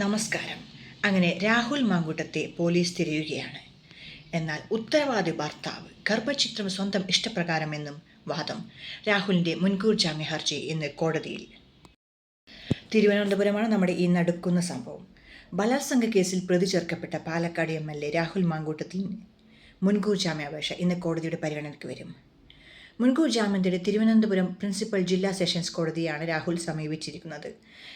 നമസ്കാരം. അങ്ങനെ രാഹുൽ മാങ്കൂട്ടത്തെ പോലീസ് തിരയുകയാണ്. എന്നാൽ ഉത്തരവാദി ഭർത്താവ് ഗർഭചിത്രം സ്വന്തം ഇഷ്ടപ്രകാരമെന്നും വാദം രാഹുലിന്റെ മുൻകൂർ ജാമ്യ ഹർജി ഇന്ന് കോടതിയിൽ. തിരുവനന്തപുരമാണ് നമ്മുടെ ഈ നടുക്കുന്ന സംഭവം. ബലാത്സംഗ കേസിൽ പ്രതി ചേർക്കപ്പെട്ട Palakkad M L A Rahul മാങ്കൂട്ടത്തിന് മുൻകൂർ ജാമ്യാപേക്ഷ ഇന്ന് കോടതിയുടെ പരിഗണനയ്ക്ക് വരും. മുൻകൂർ ജാമ്യം തേടി തിരുവനന്തപുരം പ്രിൻസിപ്പൽ ജില്ലാ സെഷൻസ് കോടതിയാണ് രാഹുൽ സമീപിച്ചിരിക്കുന്നത്.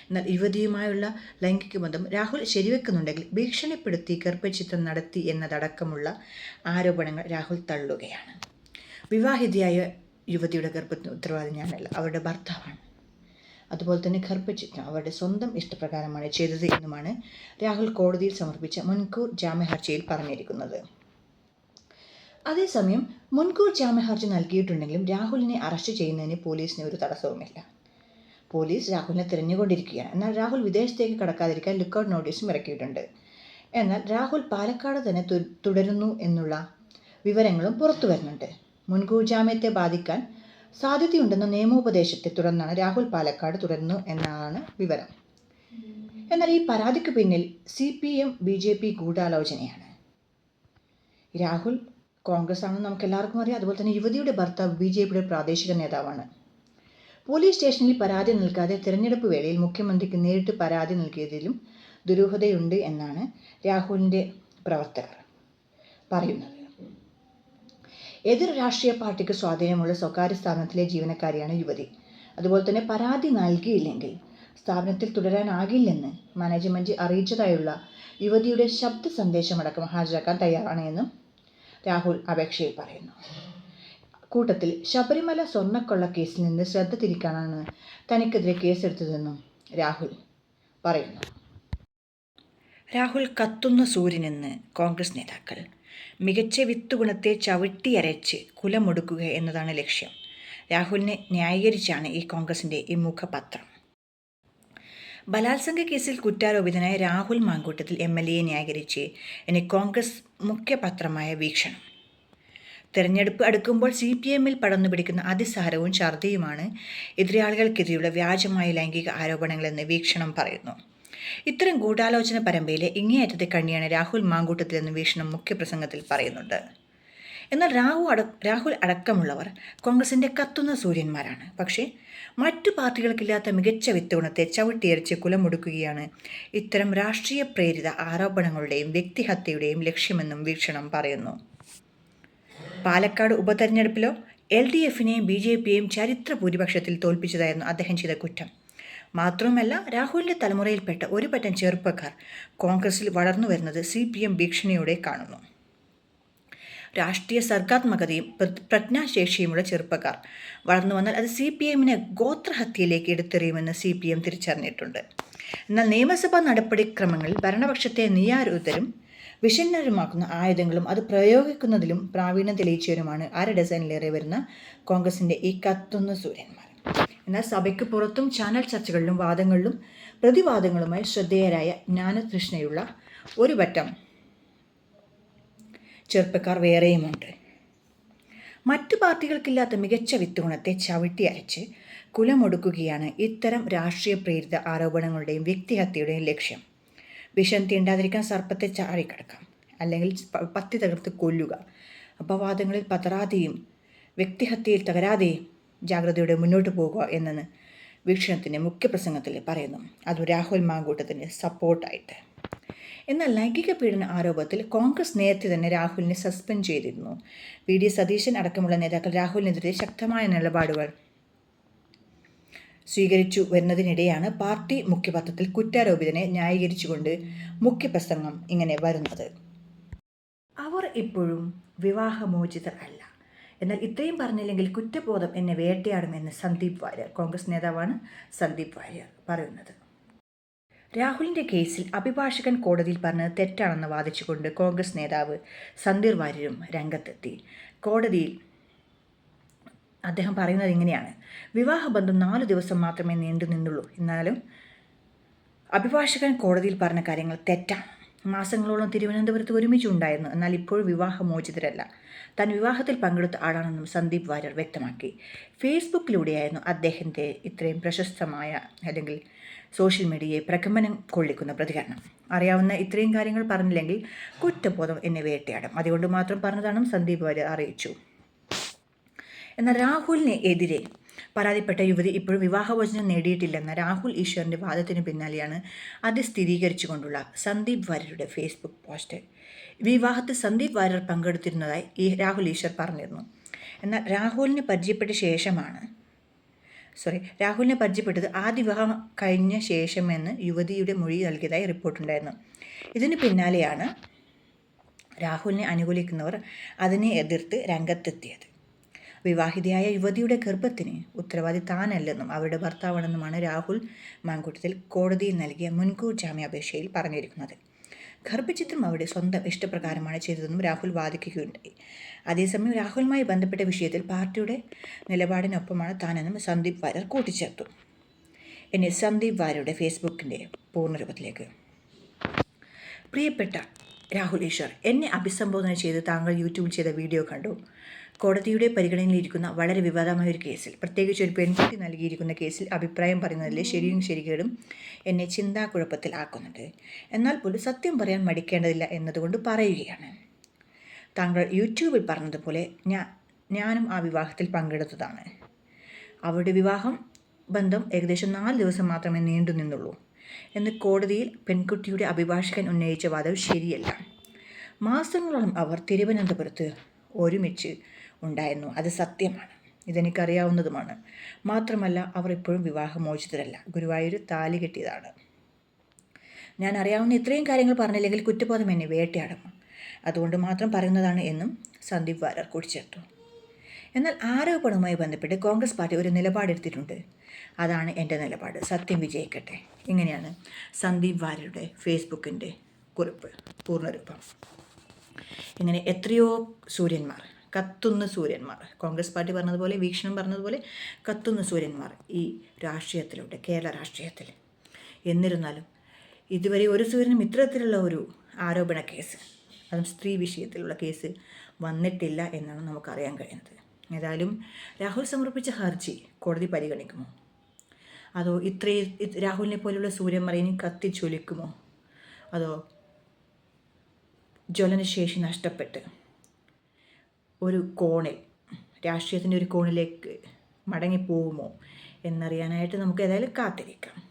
എന്നാൽ യുവതിയുമായുള്ള ലൈംഗിക ബന്ധം രാഹുൽ ശരിവെക്കുന്നുണ്ടെങ്കിൽ ഭീഷണിപ്പെടുത്തി ഗർഭചിത്രം നടത്തി എന്നതടക്കമുള്ള ആരോപണങ്ങൾ രാഹുൽ തള്ളുകയാണ്. വിവാഹിതയായ യുവതിയുടെ ഗർഭത്തിന് ഉത്തരവാദി ഞാനല്ല അവരുടെ ഭർത്താവാണ്. അതുപോലെ തന്നെ ഗർഭചിത്രം അവരുടെ സ്വന്തം ഇഷ്ടപ്രകാരമാണ് ചെയ്തത് എന്നുമാണ് രാഹുൽ കോടതിയിൽ സമർപ്പിച്ച മുൻകൂർ ജാമ്യ ഹർജിയിൽ പറഞ്ഞിരിക്കുന്നത്. അതേസമയം മുൻകൂർ ജാമ്യഹർജി നൽകിയിട്ടുണ്ടെങ്കിലും രാഹുലിനെ അറസ്റ്റ് ചെയ്യുന്നതിന് പോലീസിന് ഒരു തടസ്സവുമില്ല. പോലീസ് രാഹുലിനെ തിരഞ്ഞുകൊണ്ടിരിക്കുകയാണ്. എന്നാൽ രാഹുൽ വിദേശത്തേക്ക് കടക്കാതിരിക്കാൻ ലുക്കൌട്ട് നോട്ടീസും ഇറക്കിയിട്ടുണ്ട്. എന്നാൽ രാഹുൽ പാലക്കാട് തന്നെ തുടരുന്നു എന്നുള്ള വിവരങ്ങളും പുറത്തു വരുന്നുണ്ട്. മുൻകൂർ ജാമ്യത്തെ ബാധിക്കാൻ സാധ്യതയുണ്ടെന്ന നിയമോപദേശത്തെ തുടർന്നാണ് രാഹുൽ പാലക്കാട് തുടരുന്നു എന്നാണ് വിവരം. എന്നാൽ ഈ പരാതിക്ക് പിന്നിൽ C P M B J P ഗൂഢാലോചനയാണ്. Rahul Congress ആണെന്ന് നമുക്ക് എല്ലാവർക്കും അറിയാം. അതുപോലെ തന്നെ യുവതിയുടെ ഭർത്താവ് ബി ജെ പിയുടെ പ്രാദേശിക നേതാവാണ്. പോലീസ് സ്റ്റേഷനിൽ പരാതി നൽകാതെ തിരഞ്ഞെടുപ്പ് വേളയിൽ മുഖ്യമന്ത്രിക്ക് നേരിട്ട് പരാതി നൽകിയതിലും ദുരൂഹതയുണ്ട് എന്നാണ് രാഹുലിന്റെ പ്രവർത്തകർ പറയുന്നത്. എതിർ രാഷ്ട്രീയ പാർട്ടിക്ക് സ്വാധീനമുള്ള സ്വകാര്യ സ്ഥാപനത്തിലെ ജീവനക്കാരിയാണ് യുവതി. അതുപോലെ തന്നെ പരാതി നൽകിയില്ലെങ്കിൽ സ്ഥാപനത്തിൽ തുടരാനാകില്ലെന്ന് മാനേജ്മെന്റ് അറിയിച്ചതായുള്ള യുവതിയുടെ ശബ്ദ സന്ദേശമടക്കം ഹാജരാക്കാൻ തയ്യാറാണ് എന്നും രാഹുൽ അപേക്ഷയിൽ പറയുന്നു. കൂട്ടത്തിൽ ശബരിമല സ്വർണക്കൊള്ള കേസിൽ നിന്ന് ശ്രദ്ധ തിരിക്കാനാണ് തനിക്കെതിരെ കേസെടുത്തതെന്നും രാഹുൽ പറയുന്നു. രാഹുൽ കത്തുന്ന സൂര്യനെന്ന് കോൺഗ്രസ് നേതാക്കൾ. മികച്ച വിത്തുഗുണത്തെ ചവിട്ടിയരച്ച് കുലമൊടുക്കുക എന്നതാണ് ലക്ഷ്യം. രാഹുലിനെ ന്യായീകരിച്ചാണ് ഈ കോൺഗ്രസിന്റെ ഈ മുഖപത്രം. ബലാത്സംഗ കേസിൽ കുറ്റാരോപിതനായ രാഹുൽ മാങ്കൂട്ടത്തിൽ എം എൽ എയെ ന്യായീകരിച്ച് ഇനി കോൺഗ്രസ് മുഖ്യപത്രമായ വീക്ഷണം. തെരഞ്ഞെടുപ്പ് അടുക്കുമ്പോൾ സി പി എമ്മിൽ പടർന്നു പിടിക്കുന്ന അതിസാരവും ഛർദിയുമാണ് എതിരാളികൾക്കെതിരെയുള്ള വ്യാജമായ ലൈംഗിക ആരോപണങ്ങളെന്ന് വീക്ഷണം പറയുന്നു. ഇത്തരം ഗൂഢാലോചന പരമ്പയിലെ ഇങ്ങേയറ്റത്തെ കണ്ണിയാണ് രാഹുൽ മാങ്കൂട്ടത്തിൽ എന്ന് വീക്ഷണം മുഖ്യപ്രസംഗത്തിൽ പറയുന്നുണ്ട്. എന്നാൽ രാഹു അട രാഹുൽ അടക്കമുള്ളവർ കോൺഗ്രസിന്റെ കത്തുന്ന സൂര്യന്മാരാണ്. പക്ഷേ മറ്റു പാർട്ടികൾക്കില്ലാത്ത മികച്ച വിത്തുഗുണത്തെ ചവിട്ടിയരിച്ച് കുലമൊടുക്കുകയാണ് ഇത്തരം രാഷ്ട്രീയ പ്രേരിത ആരോപണങ്ങളുടെയും വ്യക്തിഹത്യയുടെയും ലക്ഷ്യമെന്നും വീക്ഷണം പറയുന്നു. പാലക്കാട് ഉപതെരഞ്ഞെടുപ്പിലോ എൽ ഡി എഫിനെയും ബി ജെ പിയെയും ചരിത്ര ഭൂരിപക്ഷത്തിൽ തോൽപ്പിച്ചതായിരുന്നു അദ്ദേഹം ചെയ്ത കുറ്റം. മാത്രവുമല്ല രാഹുലിന്റെ തലമുറയിൽപ്പെട്ട ഒരു പറ്റം ചെറുപ്പക്കാർ കോൺഗ്രസിൽ വളർന്നു വരുന്നത് സി പി എം ഭീഷണിയോടെ കാണുന്നു. രാഷ്ട്രീയ സർഗാത്മകതയും പ്ര- പ്രജ്ഞാശേഷിയുമുള്ള ചെറുപ്പക്കാർ. വളർന്നു വന്നാൽ അത് സി പി എമ്മിനെ ഗോത്രഹത്യയിലേക്ക് എടുത്തെറിയുമെന്ന് സി പി എം തിരിച്ചറിഞ്ഞിട്ടുണ്ട്. എന്നാൽ നിയമസഭാ നടപടിക്രമങ്ങളിൽ ഭരണപക്ഷത്തെ നിയാരൂതരും വിഷന്നരുമാക്കുന്ന ആയുധങ്ങളും അത് പ്രയോഗിക്കുന്നതിലും പ്രാവീണ്യം തെളിയിച്ചവരുമാണ് അര ഡസനിലേറെ വരുന്ന കോൺഗ്രസിന്റെ ഈ കത്തുന്ന സൂര്യന്മാർ. എന്നാൽ സഭയ്ക്ക് പുറത്തും ചാനൽ ചർച്ചകളിലും വാദങ്ങളിലും പ്രതിവാദങ്ങളുമായി ശ്രദ്ധേയരായ ജ്ഞാനതൃഷ്ണയുള്ള ഒരു വട്ടം ചെറുപ്പക്കാർ വേറെയുമുണ്ട്. മറ്റു പാർട്ടികൾക്കില്ലാത്ത മികച്ച വിത്തുഗുണത്തെ ചവിട്ടി അരച്ച് കുലമൊടുക്കുകയാണ് ഇത്തരം രാഷ്ട്രീയ പ്രേരിത ആരോപണങ്ങളുടെയും വ്യക്തിഹത്യയുടെയും ലക്ഷ്യം. വിഷം തീണ്ടാതിരിക്കാൻ സർപ്പത്തെ ചാടിക്കിടക്കാം. അല്ലെങ്കിൽ പത്തി തകർത്ത് കൊല്ലുക. അപവാദങ്ങളിൽ പതറാതെയും വ്യക്തിഹത്യയിൽ തകരാതെയും ജാഗ്രതയോടെ മുന്നോട്ട് പോകുക എന്നത് വീക്ഷണത്തിന്റെ മുഖ്യപ്രസംഗത്തിൽ പറയുന്നു. അത് രാഹുൽ മാങ്കൂട്ടത്തിന്റെ സപ്പോർട്ടായിട്ട് എന്നാൽ ലൈംഗിക പീഡന ആരോപണത്തിൽ കോൺഗ്രസ് നേരത്തെ തന്നെ രാഹുലിനെ സസ്പെൻഡ് ചെയ്തിരുന്നു. വി. ഡി. സതീശൻ അടക്കമുള്ള നേതാക്കൾ രാഹുലിനെതിരെ ശക്തമായ നിലപാടുകൾ സ്വീകരിച്ചു വരുന്നതിനിടെയാണ് പാർട്ടി മുഖ്യപത്രത്തിൽ കുറ്റാരോപിതനെ ന്യായീകരിച്ചുകൊണ്ട് മുഖ്യപ്രസംഗം ഇങ്ങനെ വരുന്നത്. അവർ ഇപ്പോഴും വിവാഹമോചിതർ അല്ല. എന്നാൽ ഇത്രയും പറഞ്ഞില്ലെങ്കിൽ കുറ്റബോധം എന്നെ വേട്ടയാടുമെന്ന് സന്ദീപ് വാര്യർ കോൺഗ്രസ് നേതാവാണ് സന്ദീപ് വാര്യർ പറയുന്നത്. രാഹുലിന്റെ കേസിൽ അഭിഭാഷകൻ കോടതിയിൽ പറഞ്ഞത് തെറ്റാണെന്ന് വാദിച്ചുകൊണ്ട് കോൺഗ്രസ് നേതാവ് സന്ദീർ വാര്യരും രംഗത്തെത്തി. കോടതിയിൽ അദ്ദേഹം പറയുന്നത് ഇങ്ങനെയാണ്. വിവാഹബന്ധം നാലു ദിവസം മാത്രമേ നീണ്ടു നിന്നുള്ളൂ. എന്നാലും അഭിഭാഷകൻ കോടതിയിൽ പറഞ്ഞ കാര്യങ്ങൾ തെറ്റാണ് മാസങ്ങളോളം തിരുവനന്തപുരത്ത് ഒരുമിച്ചുണ്ടായിരുന്നു എന്നാൽ ഇപ്പോൾ വിവാഹമോചിതരല്ല. താൻ വിവാഹത്തിൽ പങ്കെടുത്ത ആളാണെന്നും സന്ദീപ് വാര്യർ വ്യക്തമാക്കി. ഫേസ്ബുക്കിലൂടെയായിരുന്നു അദ്ദേഹത്തെ ഇത്രയും പ്രശസ്തമായ അല്ലെങ്കിൽ സോഷ്യൽ മീഡിയയെ പ്രകമ്പനം കൊള്ളിക്കുന്ന പ്രതികരണം. അറിയാവുന്ന ഇത്രയും കാര്യങ്ങൾ പറഞ്ഞില്ലെങ്കിൽ കുറ്റബോധം എന്നെ വേട്ടയാടും അതുകൊണ്ട് മാത്രം പറഞ്ഞതാണ് സന്ദീപ് വാര്യർ അറിയിച്ചു. എന്നാൽ രാഹുലിനെതിരെ പരാതിപ്പെട്ട യുവതി ഇപ്പോഴും വിവാഹവചനം നേടിയിട്ടില്ലെന്ന രാഹുൽ ഈശ്വറിന്റെ വാദത്തിന് പിന്നാലെയാണ് അത് സ്ഥിരീകരിച്ചുകൊണ്ടുള്ള സന്ദീപ് വാര്യരുടെ ഫേസ്ബുക്ക് പോസ്റ്റ്. വിവാഹത്തിൽ സന്ദീപ് വാര്യർ പങ്കെടുത്തിരുന്നതായി ഈ രാഹുൽ ഈശ്വർ പറഞ്ഞിരുന്നു. എന്നാൽ രാഹുലിനെ പരിചയപ്പെട്ട ശേഷമാണ് സോറി രാഹുലിനെ പരിചയപ്പെട്ടത് ആദ്യ വിവാഹം കഴിഞ്ഞ ശേഷമെന്ന് യുവതിയുടെ മൊഴി നൽകിയതായി റിപ്പോർട്ടുണ്ടായിരുന്നു ഇതിന് പിന്നാലെയാണ് രാഹുലിനെ അനുകൂലിക്കുന്നവർ അതിനെ എതിർത്ത് രംഗത്തെത്തിയത്. വിവാഹിതയായ യുവതിയുടെ ഗർഭത്തിന് ഉത്തരവാദി താനല്ലെന്നും അവരുടെ ഭർത്താവാണെന്നുമാണ് രാഹുൽ മാങ്കൂട്ടത്തിൽ കോടതിയിൽ നൽകിയ മുൻകൂർ ജാമ്യാപേക്ഷയിൽ പറഞ്ഞിരിക്കുന്നത്. ഗർഭചിത്രം അവിടെ സ്വന്തം ഇഷ്ടപ്രകാരമാണ് ചെയ്തതെന്നും രാഹുൽ വാദിക്കുകയുണ്ടായി. അതേസമയം രാഹുലുമായി ബന്ധപ്പെട്ട വിഷയത്തിൽ പാർട്ടിയുടെ നിലപാടിനൊപ്പമാണ് താനെന്നും സന്ദീപ് വാര്യർ കൂട്ടിച്ചേർത്തു. ഇനി സന്ദീപ് വാര്യരുടെ ഫേസ്ബുക്കിന്റെ പൂർണരൂപത്തിലേക്ക് പ്രിയപ്പെട്ട രാഹുൽ ഈശ്വർ എന്നെ അഭിസംബോധന ചെയ്ത് താങ്കൾ യൂട്യൂബിൽ ചെയ്ത വീഡിയോ കണ്ടു. കോടതിയുടെ പരിഗണനയിലിരിക്കുന്ന വളരെ വിവാദമായ ഒരു കേസിൽ പ്രത്യേകിച്ച് ഒരു പെൺകുട്ടി നൽകിയിരിക്കുന്ന കേസിൽ അഭിപ്രായം പറയുന്നതിലെ ശരിയും ശരികേടും എന്നെ ചിന്താക്കുഴപ്പത്തിൽ ആക്കുന്നുണ്ട്. എന്നാൽ പോലും സത്യം പറയാൻ മടിക്കേണ്ടതില്ല എന്നതുകൊണ്ട് പറയുകയാണ്. താങ്കൾ യൂട്യൂബിൽ പറഞ്ഞതുപോലെ ഞാൻ ഞാനും ആ വിവാഹത്തിൽ പങ്കെടുത്തതാണ്. അവരുടെ വിവാഹം ബന്ധം ഏകദേശം നാല് ദിവസം മാത്രമേ നീണ്ടു നിന്നുള്ളൂ. എന്ന് കോടതിയിൽ പെൺകുട്ടിയുടെ അഭിഭാഷകൻ ഉന്നയിച്ച വാദം ശരിയല്ല. മാസങ്ങളോളം അവർ തിരുവനന്തപുരത്ത് ഒരുമിച്ച് ഉണ്ടായിരുന്നു. അത് സത്യമാണ്. ഇതെനിക്കറിയാവുന്നതുമാണ്. മാത്രമല്ല അവർ ഇപ്പോഴും വിവാഹമോചിതരല്ല. ഗുരുവായൂർ താലി കെട്ടിയതാണ്. ഞാൻ അറിയാവുന്ന ഇത്രയും കാര്യങ്ങൾ പറഞ്ഞില്ലെങ്കിൽ കുറ്റബോധം എന്നെ വേട്ടയാടും. അതുകൊണ്ട് മാത്രം പറയുന്നതാണ് എന്നും സന്ദീപ് വാര്യർ കൂട്ടിച്ചേർത്തു. എന്നാൽ ആരോപണവുമായി ബന്ധപ്പെട്ട് കോൺഗ്രസ് പാർട്ടി ഒരു നിലപാടെടുത്തിട്ടുണ്ട്. അതാണ് എന്റെ നിലപാട്. സത്യം വിജയിക്കട്ടെ. ഇങ്ങനെയാണ് സന്ദീപ് വാര്യരുടെ ഫേസ്ബുക്കിന്റെ കുറിപ്പ് പൂർണരൂപം. ഇങ്ങനെ എത്രയോ സൂര്യന്മാർ കത്തുന്ന സൂര്യന്മാർ കോൺഗ്രസ് പാർട്ടി പറഞ്ഞതുപോലെ വീക്ഷണം പറഞ്ഞതുപോലെ കത്തുന്ന സൂര്യന്മാർ ഈ രാഷ്ട്രീയത്തിലുണ്ട് കേരള രാഷ്ട്രീയത്തിൽ. എന്നിരുന്നാലും ഇതുവരെ ഒരു സൂര്യനും ഇത്തരത്തിലുള്ള ഒരു ആരോപണ കേസ് അതും സ്ത്രീ വിഷയത്തിലുള്ള കേസ് വന്നിട്ടില്ല എന്നാണ് നമുക്കറിയാൻ കഴിയുന്നത്. ഏതായാലും രാഹുൽ സമർപ്പിച്ച ഹർജി കോടതി പരിഗണിക്കുമോ? അതോ ഇത്രയും രാഹുലിനെ പോലുള്ള സൂര്യന്മാരെ കത്തിച്ചൊലിക്കുമോ അതോ ജ്വലനശേഷി നഷ്ടപ്പെട്ട് ഒരു കോണിൽ രാഷ്ട്രീയത്തിന്റെ ഒരു കോണിലേക്ക് മടങ്ങിപ്പോകുമോ എന്നറിയാനായിട്ട് നമുക്ക് ഏതായാലും കാത്തിരിക്കാം.